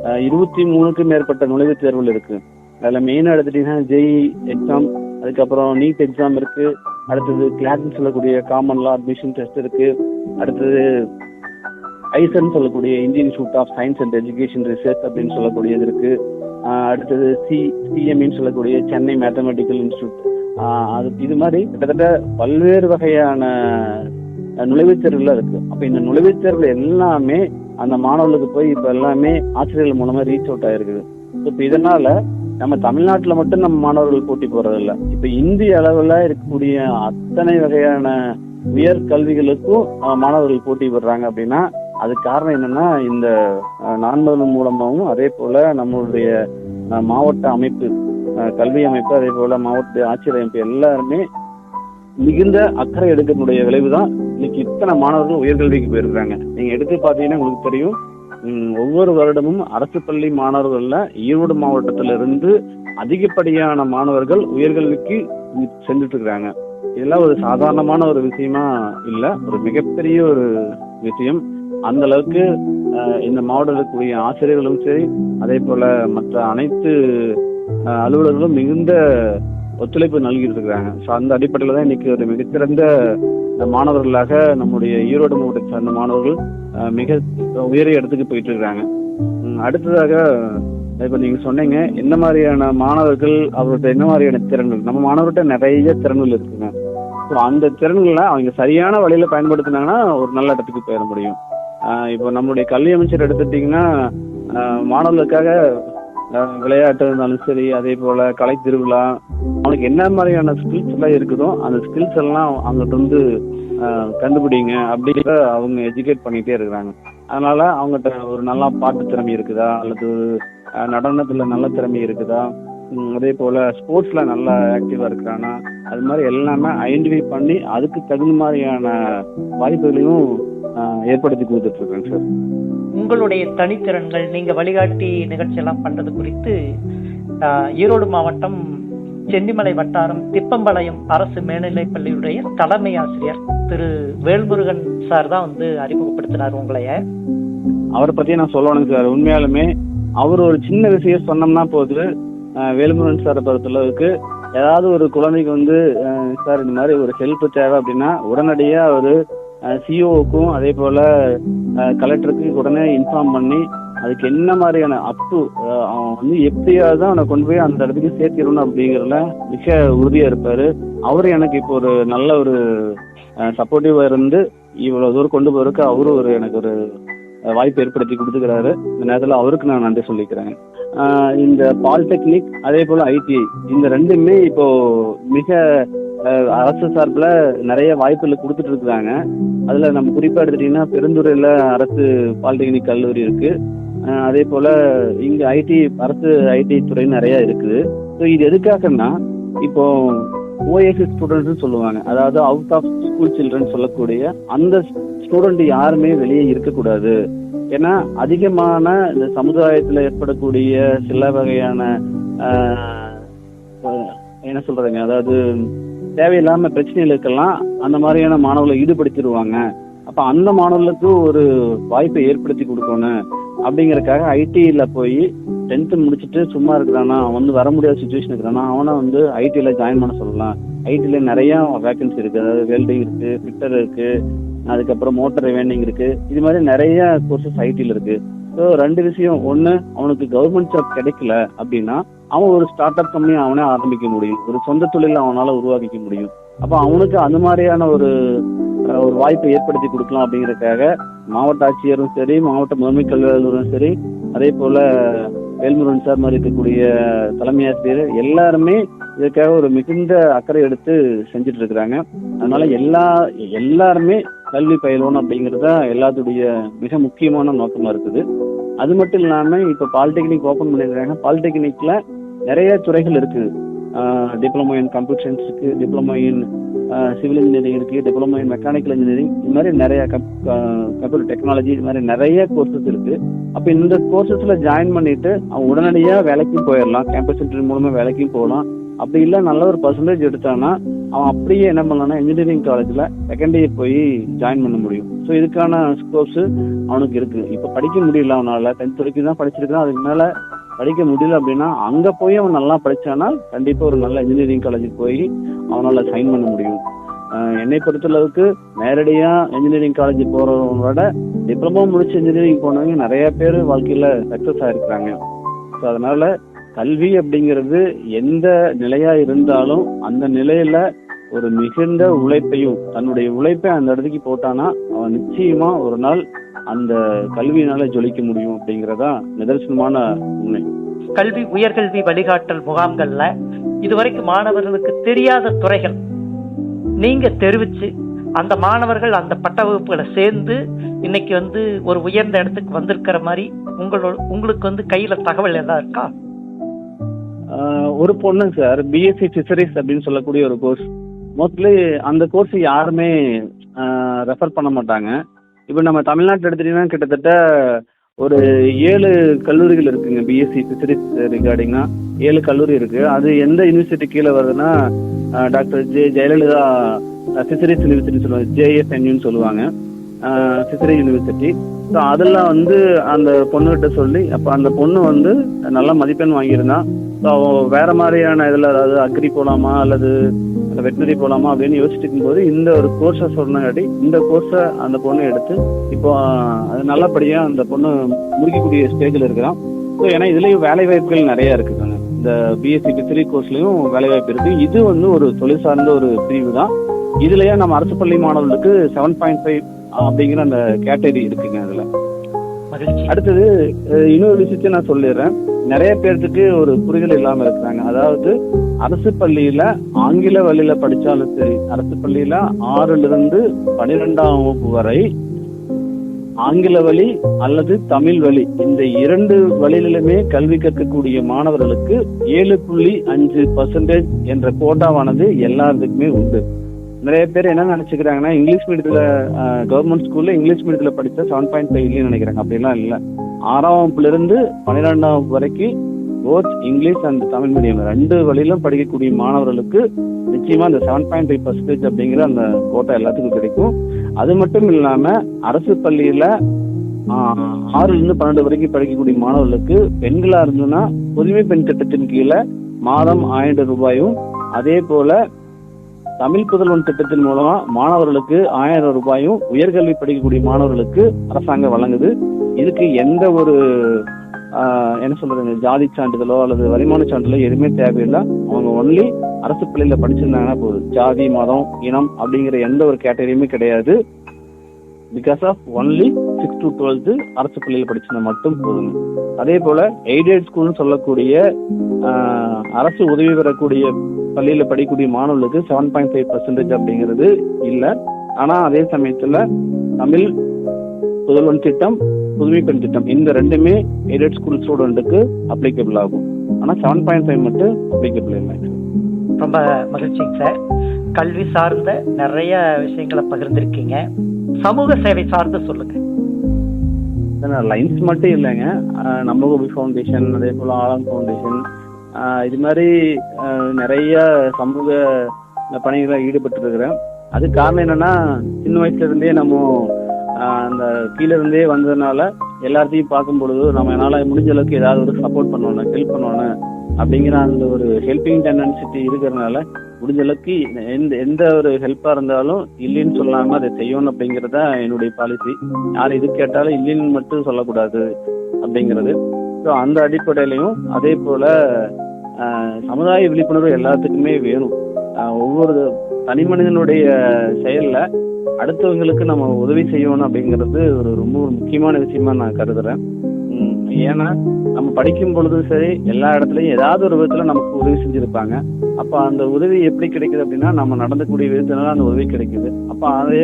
அஹ், இருபத்தி மூணுக்கும் மேற்பட்ட நுழைவுத் தேர்வுகள் இருக்கு. அதில் மெயினாக எடுத்துட்டீங்கன்னா ஜெய் எக்ஸாம் அதுக்கப்புறம் நீட் எக்ஸாம் இருக்கு. அடுத்தது கிளாட்னு சொல்லக்கூடிய காமன் லா அட்மிஷன் டெஸ்ட் இருக்கு. அடுத்தது ஐசன் சொல்லக்கூடிய Indian institute of science and education research அப்படின்னு சொல்லக்கூடியது இருக்கு. ஆஹ் அடுத்தது சி சிஎம்இன்னு சொல்லக்கூடிய சென்னை மேத்தமெட்டிக்கல் இன்ஸ்டியூட் அது இது மாதிரி கிட்டத்தட்ட பல்வேறு வகையான அஹ், நுழைவுத் இருக்கு. அப்ப இந்த நுழைவுத் தேர்வுல எல்லாமே அந்த மாணவர்களுக்கு போய் இப்ப எல்லாமே ஆசிரியர்கள் மூலமா ரீச் அவுட் ஆயிருக்குது. இப்ப இதனால நம்ம தமிழ்நாட்டுல மட்டும் நம்ம மாணவர்கள் போட்டி போறதில்ல. இப்ப இந்திய அளவுல இருக்கக்கூடிய அத்தனை வகையான உயர் கல்விகளுக்கும் மாணவர்கள் போட்டி போடுறாங்க அப்படின்னா அதுக்கு காரணம் என்னன்னா இந்த அஹ், நான்மதன் மூலமாகவும் அதே போல நம்மளுடைய மாவட்ட அமைப்பு கல்வி அமைப்பு அதே போல மாவட்ட ஆட்சியர் அமைப்பு எல்லாருமே மிகுந்த அக்கறை எடுக்கக்கூடிய விளைவு தான் இன்னைக்கு இத்தனை மாணவர்கள் உயர்கல்விக்கு போயிருக்காங்க நீங்க எடுத்து பாத்தீங்கன்னா உங்களுக்கு தெரியும் ஒவ்வொரு வருடமும் அரசு பள்ளி மாணவர்கள்ல ஈரோடு மாவட்டத்திலிருந்து அதிகப்படியான மாணவர்கள் உயர்கல்விக்கு சென்றுட்டு இருக்கிறாங்க இதெல்லாம் ஒரு சாதாரணமான ஒரு விஷயமா இல்ல ஒரு மிகப்பெரிய ஒரு விஷயம். அந்த அளவுக்கு இந்த மாவட்டத்தில் இருக்கக்கூடிய ஆசிரியர்களும் சரி அதே போல மற்ற அனைத்து அலுவலர்களும் மிகுந்த ஒத்துழைப்பு நல்கிட்டு இருக்கிறாங்க ஸோ அந்த அடிப்படையில் தான் இன்னைக்கு ஒரு மிகச்சிறந்த மாணவர்களாக நம்முடைய ஈரோடு மாவட்டத்தை சார்ந்த மாணவர்கள் மிக உயரிய இடத்துக்கு போயிட்டு இருக்கிறாங்க அடுத்ததாக இப்போ நீங்க சொன்னீங்க என்ன மாதிரியான மாணவர்கள் அவர்கிட்ட என்ன மாதிரியான திறன்கள்? நம்ம மாணவர்கிட்ட நிறைய திறன்கள் இருக்குங்க. ஸோ அந்த திறன்களை அவங்க சரியான வழியில பயன்படுத்தினாங்கன்னா ஒரு நல்ல இடத்துக்கு போயிட முடியும். ஆஹ் இப்போ நம்மளுடைய கல்வி அமைச்சர் எடுத்துட்டீங்கன்னா ஆஹ் மாணவர்களுக்காக விளையாட்டு இருந்தாலும் சரி அதே போல கலை திருவிழா அவனுக்கு என்ன மாதிரியான ஸ்கில்ஸ் எல்லாம் இருக்குதோ அந்த ஸ்கில்ஸ் எல்லாம் அவங்ககிட்ட வந்து ஆஹ் கண்டுபிடிங்க அப்படிங்கிற அவங்க எஜுகேட் பண்ணிட்டே இருக்கிறாங்க. அதனால அவங்ககிட்ட ஒரு நல்ல பாட்டு திறமை இருக்குதா அல்லது ஆஹ் நடனத்துல நல்ல திறமை இருக்குதா உம் அதே போல ஸ்போர்ட்ஸ்ல நல்லா ஆக்டிவா இருக்கிறானா அது மாதிரி எல்லாமே ஐடென்டிஃபை பண்ணி அதுக்கு தகுந்த மாதிரியான வாய்ப்புகளையும் ஆஹ் ஏற்படுத்தி கொடுத்துட்டு இருக்காங்க சார்
உங்களுடைய தனித்திறன்கள் நீங்க வழிகாட்டி நிகழ்ச்சி எல்லாம் பண்றது குறித்து ஆஹ், ஈரோடு மாவட்டம் சென்னிமலை வட்டாரம் திப்பம்பாளையம் அரசு மேல்நிலைப் பள்ளியுடைய தலைமை ஆசிரியர் திரு வேல்முருகன் சார் தான் வந்து அறிமுகப்படுத்தினார் உங்களைய
அவரை பத்தி நான் சொல்லணும் சார். உண்மையாலுமே அவர் ஒரு சின்ன விஷயம் சொன்னோம்னா போது ஆஹ் வேலுமுருகன் சாரை பொறுத்தளவுக்கு ஏதாவது ஒரு குழந்தைக்கு வந்து ஆஹ் சார் இந்த மாதிரி ஒரு ஹெல்ப் தேவை அப்படின்னா உடனடியா அவர் சிஓவுக்கும் அதே போல கலெக்டருக்கு உடனே இன்ஃபார்ம் பண்ணி அதுக்கு என்ன மாதிரியான அப்பு அவன் வந்து எப்படியாவது அவனை கொண்டு போய் அந்த இடத்துக்கு சேர்த்திடணும் அப்படிங்கிறதுல மிக உறுதியா இருப்பாரு. அவர் எனக்கு இப்போ ஒரு நல்ல ஒரு சப்போர்ட்டிவா இருந்து இவ்வளவு தூரம் கொண்டு போறதுக்கு அவரும் ஒரு எனக்கு ஒரு வாய்ப்பு ஏற்படுத்தி கொடுத்துக்கிறாரு. இந்த நேரத்தில் அவருக்கு நான் நன்றி சொல்லிக்கிறேன். ஆஹ் இந்த பாலிடெக்னிக் அதே போல ஐடிஐ இந்த ரெண்டுமே இப்போ மிக அரசு சார்பில் நிறைய வாய்ப்புகள் கொடுத்துட்டு இருக்கிறாங்க. அதில் நம்ம குறிப்பாக எடுத்துட்டீங்கன்னா பெருந்துறையில் அரசு பாலிடெக்னிக் கல்லூரி இருக்கு. அதே போல இங்கே ஐடி அரசு ஐடி துறை நிறைய இருக்குது. ஸோ இது எதுக்காகன்னா இப்போ ஓஎஸ்எஸ் ஸ்டூடெண்ட்ஸ் சொல்லுவாங்க. அதாவது அவுட் ஆஃப் ஸ்கூல் சில்ட்ரன் சொல்லக்கூடிய அந்த ஸ்டூடெண்ட் யாருமே வெளியே இருக்கக்கூடாது. ஏன்னா அதிகமான இந்த சமுதாயத்தில் ஏற்படக்கூடிய சில வகையான ஆஹ், என்ன சொல்றதுங்க? அதாவது தேவையில்லாம பிரச்சனைகளுக்கெல்லாம் அந்த மாதிரியான மாணவர்களை ஈடுபடுத்திடுவாங்க. அப்ப அந்த மாணவர்களுக்கு ஒரு வாய்ப்பை ஏற்படுத்தி கொடுக்கணும். அப்படிங்கறதுக்காக ஐடில போய் டென்த்து முடிச்சுட்டு சும்மா இருக்கிறானா அவன் வந்து வர முடியாத சுச்சுவேஷன் இருக்கிறானா அவனை வந்து ஐடில ஜாயின் பண்ண சொல்லலாம். ஐடில நிறைய வேகன்சி இருக்கு. அதாவது வெல்டிங் இருக்கு ஃபிட்டர் இருக்கு அதுக்கப்புறம் மோட்டர் வேண்டிங் இருக்கு. இது மாதிரி நிறைய கோர்சஸ் ஐடில இருக்கு. ஸோ ரெண்டு விஷயம். ஒன்று அவனுக்கு கவர்மெண்ட் ஜாப் கிடைக்கல அப்படின்னா அவன் ஒரு ஸ்டார்ட் அப் கம்பெனி அவனே ஆரம்பிக்க முடியும். ஒரு சொந்த தொழில் அவனால உருவாக்கிக்க முடியும். அப்போ அவனுக்கு அந்த மாதிரியான ஒரு ஒரு வாய்ப்பை ஏற்படுத்தி கொடுக்கலாம் அப்படிங்கறதுக்காக மாவட்ட ஆட்சியரும் சரி மாவட்ட முதன்மை கல்வி அலுவலரும் சரி அதே போல வேல்முருகன் சார் மாதிரி இருக்கக்கூடிய தலைமை ஆசிரியர் எல்லாருமே இதுக்காக ஒரு மிகுந்த அக்கறை எடுத்து செஞ்சுட்டு இருக்கிறாங்க. அதனால எல்லா எல்லாருமே கல்வி பயிலணும் அப்படிங்கிறது எல்லாத்துடைய மிக முக்கியமான நோக்கமா இருக்குது. அது மட்டும் இல்லாம இப்ப பாலிடெக்னிக் ஓபன் பண்ணிருக்காங்க பாலிடெக்னிக்ல நிறைய துறைகள் இருக்கு. டிப்ளமோ இன் கம்ப்யூட்டர் சயின்ஸ் இருக்கு டிப்ளமோ இன் சிவில் இன்ஜினியரிங் இருக்கு டிப்ளமோ இன் மெக்கானிக்கல் இன்ஜினியரிங் இது மாதிரி நிறைய கம்ப்யூட்டர் டெக்னாலஜி இது மாதிரி நிறைய கோர்சஸ் இருக்கு. அப்ப இந்த கோர்சஸ்ல ஜாயின் பண்ணிட்டு அவன் உடனடியா வேலைக்கும் போயிடலாம். கேம்பஸ் இன்டர்வியூ மூலமா வேலைக்கும் போகலாம். அப்படி இல்லை நல்ல ஒரு பர்சன்டேஜ் எடுத்தானா அவன் அப்படியே என்ன பண்ணலாம்னா இன்ஜினியரிங் காலேஜில் செகண்ட் இயர் போய் ஜாயின் பண்ண முடியும். ஸோ இதுக்கான ஸ்கோப்ஸ் அவனுக்கு இருக்கு. இப்போ படிக்க முடியல அவனால. டென்த் வரைக்கும் தான் படிச்சிருக்கான் அதுக்கு மேலே படிக்க முடியல அப்படின்னா அங்க போய் அவன் நல்லா படிச்சானா கண்டிப்பா ஒரு நல்ல இன்ஜினியரிங் காலேஜுக்கு போய் அவனால சைன் பண்ண முடியும். ஆஹ் என்னை பொறுத்தளவுக்கு நேரடியா இன்ஜினியரிங் காலேஜ் போறவங்களோட டிப்ளமோ முடிச்சு இன்ஜினியரிங் போனவங்க நிறைய பேர் வாழ்க்கையில சக்சஸ் ஆயிருக்கிறாங்க. ஸோ அதனால கல்வி அப்படிங்கிறது எந்த நிலையா இருந்தாலும் அந்த நிலையில ஒரு மிகுந்த உழைப்பையும் தன்னுடைய உழைப்பை அந்த இடத்துக்கு போட்டானா அவன் நிச்சயமா ஒரு நாள் அந்த கல்வியினால ஜொலிக்க முடியும் அப்படிங்கறதா நிதர்சனமான உண்மை.
கல்வி உயர்கல்வி வழிகாட்டல் முகாம்கள்ல இதுவரைக்கும் மாணவர்களுக்கு தெரியாத துறைகள். நீங்க தெரிவிச்சு அந்த மாணவர்கள் அந்த பட்ட வகுப்புகளை சேர்ந்து இன்னைக்கு வந்து ஒரு உயர்ந்த இடத்துக்கு வந்திருக்கிற மாதிரி உங்களோட உங்களுக்கு வந்து கையில தகவல் ஏதாவது இருக்கா?
ஒரு பொண்ணு சார் பிஎஸ்சி ஃபிஷரிஸ் அப்படின்னு சொல்லக்கூடிய ஒரு கோர்ஸ் மோஸ்ட்லி அந்த கோர்ஸ் யாருமே ரெஃபர் பண்ண மாட்டாங்க. இப்போ நம்ம தமிழ்நாட்டில் எடுத்துட்டீங்கன்னா கிட்டத்தட்ட ஒரு ஏழு கல்லூரிகள் இருக்குங்க பிஎஸ்சி ஃபிஷரிஸ் ரிகார்டிங்னா ஏழு கல்லூரி இருக்கு. அது எந்த யூனிவர்சிட்டி கீழே வருதுன்னா டாக்டர் ஜே ஜெயலலிதா ஃபிஷரிஸ் யூனிவர்சிட்டின்னு சொல்லுவாங்க ஜேஎஃப்என்யூன்னு சொல்லுவாங்க. ஃபிஷரி யூனிவர்சிட்டி ஸோ அதெல்லாம் வந்து அந்த பொண்ணுகிட்ட சொல்லி அப்போ அந்த பொண்ணு வந்து நல்ல மதிப்பெண் வாங்கியிருந்தா. ஸோ அவன் வேற மாதிரியான இதில் அதாவது அக்ரி போகலாமா அல்லது வெட்டினரி போகலாமா அப்படின்னு யோசிச்சுட்டு இருக்கும்போது இந்த ஒரு கோர்ஸை சொன்னங்காட்டி இந்த கோர்ஸை அந்த பொண்ணு எடுத்து இப்போ அது நல்லபடியாக அந்த பொண்ணு முடிக்கக்கூடிய ஸ்டேஜில் இருக்கிறான் ஸோ ஏன்னா இதுலேயும் வேலை வாய்ப்புகள் நிறைய இருக்குதுங்க இந்த பிஎஸ்சி பித்ரி கோர்ஸ்லையும் வேலை வாய்ப்பு இருக்கு. இது வந்து ஒரு தொழில் சார்ந்த ஒரு பிரிவு தான் இதுலயே நம்ம அரசு பள்ளி மாணவர்களுக்கு செவன் பாயிண்ட் ஃபைவ் அப்படிங்கிற அந்த கேட்டகரி இருக்குங்க அதில். அடுத்தது இன்னொரு விஷயத்தை நான் சொல்லிடுறேன். நிறைய பேர்த்துக்கு ஒரு புரிதல் இல்லாம இருக்கிறாங்க. அதாவது அரசு பள்ளியில ஆங்கில வழியில படிச்சாலும் சரி அரசு பள்ளியில ஆறுல இருந்து பனிரெண்டாம் வகுப்பு வரை ஆங்கில வழி அல்லது தமிழ் வழி இந்த இரண்டு வழியிலுமே கல்வி கற்கக்கூடிய மாணவர்களுக்கு ஏழு புள்ளி அஞ்சு பர்சன்டேஜ் என்ற கோட்டாவானது எல்லாத்துக்குமே உண்டு. நிறைய பேர் என்ன நினைச்சுக்கிறாங்கன்னா இங்கிலீஷ் மீடியத்துல கவர்மெண்ட் ஸ்கூல்ல இங்கிலீஷ் மீடியத்துல படிச்சா செவன் பாயிண்ட் ஃபைவ் இல்லைன்னு நினைக்கிறாங்க. அப்படிலாம் இல்லை. ஆறாம் வகுப்புல இருந்து பன்னிரெண்டாம் வகுப்பு வரைக்கும் both English and Tamil medium ரெண்டு வழியிலும் படிக்கக்கூடிய மாணவர்களுக்கு நிச்சயமா அந்த செவன் பாயிண்ட் ஃபைவ் பர்சன்டேஜ் அப்படிங்கிற அந்த கோட்டா எல்லாத்துக்கும் கிடைக்கும். அது மட்டும் இல்லாம அரசு பள்ளியில ஆறுல இருந்து பன்னெண்டு வரைக்கும் படிக்கக்கூடிய மாணவர்களுக்கு பெண்களா இருந்ததுன்னா புதுமை பெண் திட்டத்தின் கீழே மாதம் ஆயிரம் ரூபாயும் அதே போல தமிழ் புதல்வன் திட்டத்தின் மூலமா மாணவர்களுக்கு ஆயிரம் ரூபாயும் உயர்கல்வி படிக்கக்கூடிய மாணவர்களுக்கு அரசாங்கம் வழங்குது. இதுக்கு எந்த ஒரு ஆஹ், என்ன சொல்றதுங்க ஜாதி சான்றிதழோ அல்லது வருமான சான்றிதழோ எதுவுமே தேவையில்லை. அவங்க ஒன்லி அரசு பள்ளியில படிச்சிருந்தாங்கன்னா போதும். ஜாதி மதம் இனம் அப்படிங்கிற எந்த ஒரு கேட்டகரியுமே கிடையாது. Because of only six to twelfth அரசு பள்ளியில் படிச்சிருந்தா மட்டும் போதும் அதே போல எய்டட் ஸ்கூல்னு சொல்லக்கூடிய ஆஹ், அரசு உதவி பெறக்கூடிய பள்ளியில படிக்கக்கூடிய மாணவர்களுக்கு செவன் பாயிண்ட் ஃபைவ் பர்சன்டேஜ் அப்படிங்கிறது இல்லை. ஆனா அதே சமயத்துல தமிழ் புதல்வன் திட்டம் புதுமை பெண் திட்டம் இந்த ரெண்டுமே எய்டட் ஸ்கூல் ஸ்டூடெண்ட்டுக்கு அப்ளிகபிள் ஆகும். ஆனா செவன் பாயிண்ட் ஃபைவ் மட்டும் அப்ளிகபிள் இல்லை.
ரொம்ப மகிழ்ச்சிங்க சார். கல்வி சார்ந்த நிறைய விஷயங்களை பகிர்ந்திருக்கீங்க. சமூக சேவை சார்ந்து சொல்லுங்க.
லைன்ஸ் மட்டும் இல்லைங்க. ஆஹ் நம்ம ஃபவுண்டேஷன் அதே போல ஆலம் ஃபவுண்டேஷன் ஆஹ் இது மாதிரி ஆஹ் நிறைய சமூக பணிகளில் ஈடுபட்டு இருக்கிறேன் அது காரணம் என்னன்னா சின்ன வயசுல இருந்தே நம்ம ஆஹ் அந்த கீழ இருந்தே வந்ததுனால எல்லாத்தையும் பார்க்கும் பொழுது நம்ம என்னால் முடிஞ்ச அளவுக்கு ஏதாவது ஒரு சப்போர்ட் பண்ணணும் ஹெல்ப் பண்ணணும். அப்படிங்கிற அந்த ஒரு ஹெல்பிங் டெண்டன்சிட்டி இருக்கிறதுனால முடிஞ்ச அளவுக்கு எந்த எந்த ஒரு ஹெல்ப்பா இருந்தாலும் இல்லைன்னு சொல்லாம அதை செய்யணும் அப்படிங்கிறது என்னுடைய பாலிசி யார் எது கேட்டாலும் இல்லைன்னு மட்டும் சொல்லக்கூடாது அப்படிங்கிறது. ஸோ அந்த அடிப்படையிலையும் அதே போல சமுதாய விழிப்புணர்வு எல்லாத்துக்குமே வேணும். ஆஹ் ஒவ்வொரு தனி மனிதனுடைய செயல்ல அடுத்தவங்களுக்கு நம்ம உதவி செய்யணும் அப்படிங்கிறது ஒரு ரொம்ப ஒரு முக்கியமான விஷயமா நான் கருதுறேன். ஏன்னா நம்ம படிக்கும் பொழுதும் சரி எல்லா இடத்துலையும் ஏதாவது ஒரு விதத்தில் நமக்கு உதவி செஞ்சுருப்பாங்க. அப்ப அந்த உதவி எப்படி கிடைக்குது அப்படின்னா நம்ம நடந்தக்கூடிய விதத்தினால அந்த உதவி கிடைக்குது. அப்ப அதே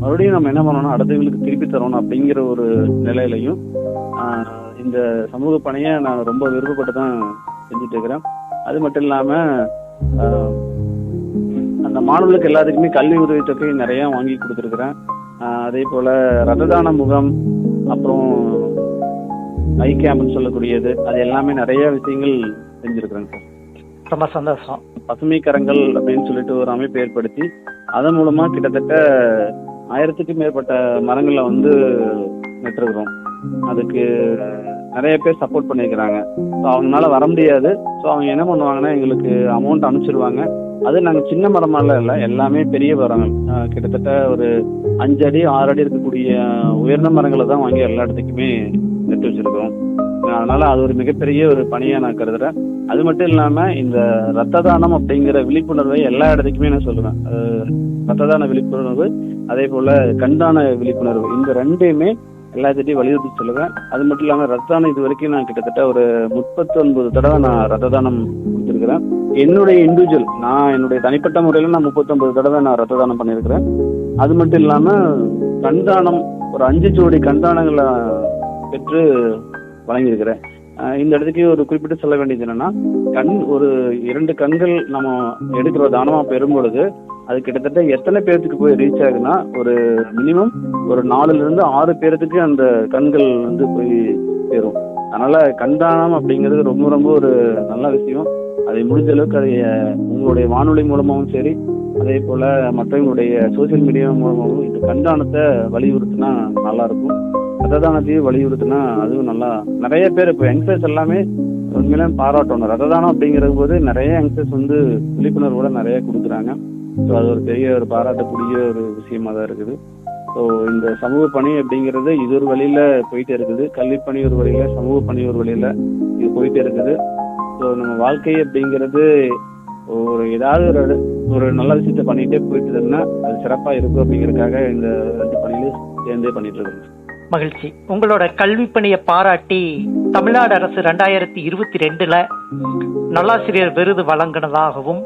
மறுபடியும் நம்ம என்ன பண்ணணும்? அடுத்தவங்களுக்கு திருப்பி தரணும் அப்படிங்கிற ஒரு நிலையிலையும் ஆஹ், இந்த சமூக பணியை நான் ரொம்ப விருப்பப்பட்டு தான் செஞ்சுட்டு இருக்கிறேன் அது மட்டும் இல்லாம ஆஹ், அந்த மாணவர்களுக்கு எல்லாத்துக்குமே கல்வி உதவித்தொகை நிறைய வாங்கி கொடுத்துருக்குறேன். அதே போல ரத்த தான முகாம் அப்புறம் ஐ கேம்ப்னு சொல்லக்கூடியது. அது எல்லாமே நிறைய விஷயங்கள் செஞ்சிருக்கிறேங்க சார்.
ரொம்ப சந்தோஷம்.
பசுமை கரங்கள் அப்படின்னு சொல்லிட்டு ஒரு அமைப்பு ஏற்படுத்தி அதன் மூலமா கிட்டத்தட்ட ஆயிரத்துக்கும் மேற்பட்ட மரங்களை வந்து நட்டுருக்குறோம். அதுக்கு நிறைய பேர் சப்போர்ட் பண்ணியிருக்கிறாங்க. ஸோ அவங்களால வர முடியாது. ஸோ அவங்க என்ன பண்ணுவாங்கன்னா எங்களுக்கு அமௌண்ட் அனுப்பிச்சிருவாங்க. அது நாங்கள் சின்ன மரமெல்லாம் இல்லை எல்லாமே பெரிய மரங்கள். கிட்டத்தட்ட ஒரு அஞ்சு அடி ஆறு அடி இருக்கக்கூடிய உயர்ந்த மரங்களை தான் வாங்கி எல்லா இடத்துக்குமே நட்டு வச்சிருக்கோம். அதனால அது ஒரு மிகப்பெரிய ஒரு பணியா நான் கருதுறேன். அது மட்டும் இல்லாம இந்த ரத்த தானம் அப்படிங்கிற விழிப்புணர்வை எல்லா இடத்துக்குமே நான் சொல்லுவேன். ரத்த தான விழிப்புணர்வு அதே போல கண்தான விழிப்புணர்வு இந்த ரெண்டையுமே எல்லாத்திட்டையும் வலியுறுத்தி சொல்லுவேன். அது மட்டும் இல்லாம ரத்த தானம் இது வரைக்கும் நான் கிட்டத்தட்ட ஒரு முப்பத்தி ஒன்பது தடவை நான் ரத்த தானம் கொடுத்துருக்கிறேன். என்னுடைய இண்டிவிஜுவல் நான் என்னுடைய தனிப்பட்ட முறையில் நான் முப்பத்தொன்பது தடவை நான் ரத்த தானம் பண்ணியிருக்கிறேன். அது மட்டும் இல்லாம கண்தானம் ஒரு அஞ்சு ஜோடி கண்தானங்களை பெற்று வழங்கியிருக்கிறேன். இந்த இடத்துக்கு ஒரு குறிப்பிட்டு சொல்ல வேண்டியது என்னன்னா கண் ஒரு இரண்டு கண்கள் நம்ம எடுக்கிற தானமா பெறும் பொழுது அது கிட்டத்தட்ட எத்தனை பேர்த்துக்கு போய் ரீச் ஆகுதுன்னா ஒரு மினிமம் ஒரு நாலுல இருந்து ஆறு பேர்த்துக்கு அந்த கண்கள் வந்து போய் சேரும். அதனால கண்தானம் அப்படிங்கிறது ரொம்ப ரொம்ப ஒரு நல்ல விஷயம். அதை முடிஞ்ச அளவுக்கு அதை உங்களுடைய வானொலி மூலமாகவும் சரி அதே போல மற்றவங்களுடைய சோசியல் மீடியா மூலமாகவும் இந்த கண்தானத்தை வலியுறுத்தினா நல்லா இருக்கும். ரத்ததானத்தையும் வலியுறுத்தினா அதுவும் நல்லா நிறைய பேர் இப்போ யங்ஸ்டர்ஸ் எல்லாமே உண்மையிலே பாராட்டணும். ரத்ததானம் அப்படிங்கிற போது நிறைய யங்ஸ்டர்ஸ் வந்து விழிப்புணர்வோட நிறைய கொடுக்குறாங்க. ஸோ அது ஒரு பெரிய ஒரு பாராட்டக்கூடிய ஒரு விஷயமா தான் இருக்குது. ஸோ இந்த சமூக பணி அப்படிங்கிறது இது ஒரு வழியில போயிட்டே இருக்குது. கல்வி பணி ஒரு வழியில சமூக பணி ஒரு வழியில இது போயிட்டே இருக்குது. ஸோ நம்ம வாழ்க்கை அப்படிங்கிறது ஒரு ஏதாவது ஒரு ஒரு நல்ல விஷயத்த பண்ணிட்டே போயிட்டு இருந்தா அது சிறப்பா இருக்கும் அப்படிங்கறதுக்காக இந்த ரெண்டு பணியிலும் சேர்ந்தே பண்ணிட்டு இருக்கோம்.
மகிழ்ச்சி. உங்களோட கல்வி பணியை பாராட்டி தமிழ்நாடு அரசு ரெண்டாயிரத்தி இருபத்தி ரெண்டுல நல்லாசிரியர் விருது வழங்கினதாகவும்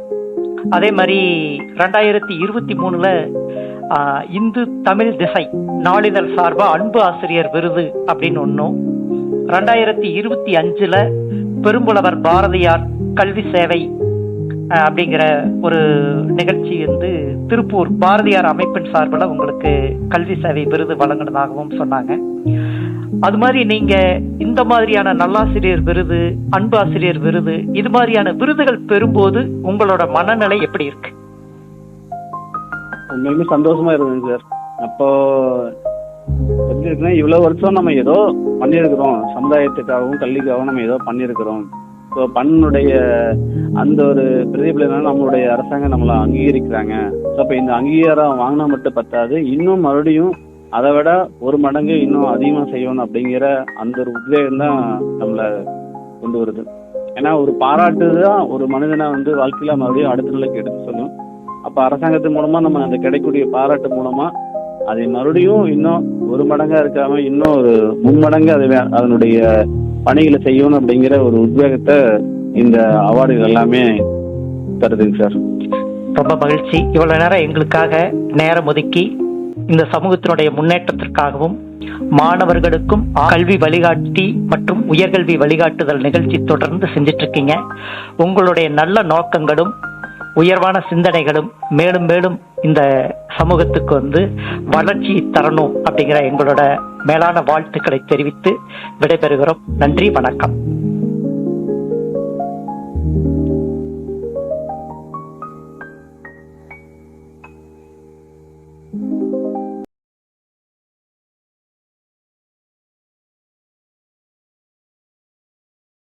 அதே மாதிரி ரெண்டாயிரத்தி இருபத்தி மூணுல ஆஹ், இந்து தமிழ் திசை நாளிதழ் சார்பா அன்பு ஆசிரியர் விருது அப்படின்னு ஒன்றும் ரெண்டாயிரத்தி இருபத்தி அஞ்சுல பெரும்புலவர் பாரதியார் கல்வி சேவை அப்படிங்கிற ஒரு நிகழ்ச்சி வந்து திருப்பூர் பாரதியார் அமைப்பின் சார்பில் உங்களுக்கு கல்வி சேவை விருது வழங்கினதாகவும் சொன்னாங்க. அது மாதிரி நீங்க இந்த மாதிரியான நல்லாசிரியர் விருது அன்பு ஆசிரியர் விருது இது மாதிரியான விருதுகள் பெறும்போது உங்களோட மனநிலை எப்படி இருக்கு?
உண்மையுமே சந்தோஷமா இருந்தது சார். அப்போ எப்படி இருக்குன்னா இவ்வளவு வருஷம் நம்ம ஏதோ பண்ணியிருக்கிறோம். சமுதாயத்துக்காகவும் கல்விக்காகவும் நம்ம ஏதோ பண்ணியிருக்கிறோம். ஸோ பண்ணுடைய அந்த ஒரு பிரதிபலனா நம்மளுடைய அரசாங்கம் நம்மளை அங்கீகரிக்கிறாங்க. ஸோ அப்போ இந்த அங்கீகாரம் வாங்கினா மட்டும் பத்தாது. இன்னும் மறுபடியும் அதை விட ஒரு மடங்கு இன்னும் அதிகமாக செய்யணும் அப்படிங்கிற அந்த ஒரு உத்வேகம் தான் நம்மளை கொண்டு வருது. ஏன்னா ஒரு பாராட்டு தான் ஒரு மனிதனை வந்து வாழ்க்கையில மறுபடியும் அடுத்த நிலைக்கு எடுத்து சொல்லும். அப்ப அரசாங்கத்து மூலமா நம்ம அந்த கிடைக்கக்கூடிய பாராட்டு மூலமா அதை மறுபடியும் இன்னும் ஒரு மடங்கா இருக்காம இன்னும் ஒரு மும்மடங்கு அதை அதனுடைய பணிகளை செய்யணும் அப்படிங்கிற ஒரு உத்வேகத்தை இந்த அவார்டுகள் எல்லாமே தருதுங்க சார்.
ரொம்ப மகிழ்ச்சி. இவ்வளவு நேரம் எங்களுக்காக நேரம் ஒதுக்கி இந்த சமூகத்தினுடைய முன்னேற்றத்திற்காகவும் மாணவர்களுக்கும் கல்வி வழிகாட்டி மற்றும் உயர்கல்வி வழிகாட்டுதல் நிகழ்ச்சி தொடர்ந்து செஞ்சிட்டு இருக்கீங்க உங்களுடைய நல்ல நோக்கங்களும் உயர்வான சிந்தனைகளும் மேலும் மேலும் இந்த சமூகத்துக்கு வந்து வளர்ச்சி தரணும் அப்படிங்கிற எங்களோட மேலான வாழ்த்துக்களை தெரிவித்து விடைபெறுகிறோம். நன்றி வணக்கம்.